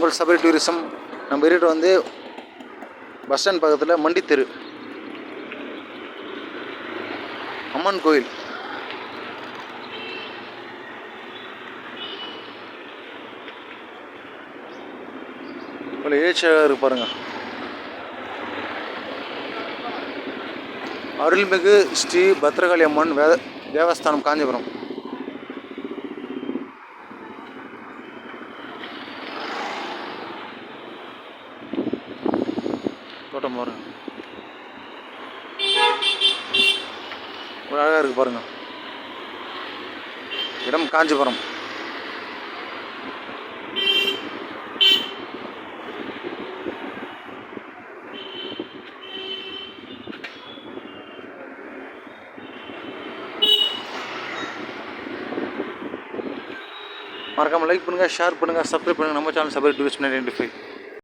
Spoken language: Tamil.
உங்கள் சபரி டூரிசம் நம்ம இருட்டு வந்து பஸ் ஸ்டாண்ட் பக்கத்தில் மண்டி தெரு. அம்மன் கோயில். இவ்வளோ ஏச்சியாக இருக்கு பாருங்க. அருள்மிகு ஸ்ரீ பத்ரகாளி அம்மன் வே தேவஸ்தானம் காஞ்சிபுரம். தோட்டம் பாருங்க. ஒரு அழகாக இருக்கு பாருங்கள் இடம் காஞ்சிபுரம். மறக்காமல் லைக் பண்ணுங்கள் ஷேர் பண்ணுங்கள் சப்ஸ்கிரைப் பண்ணுங்கள் நம்ம channel Sabari tourist ninety five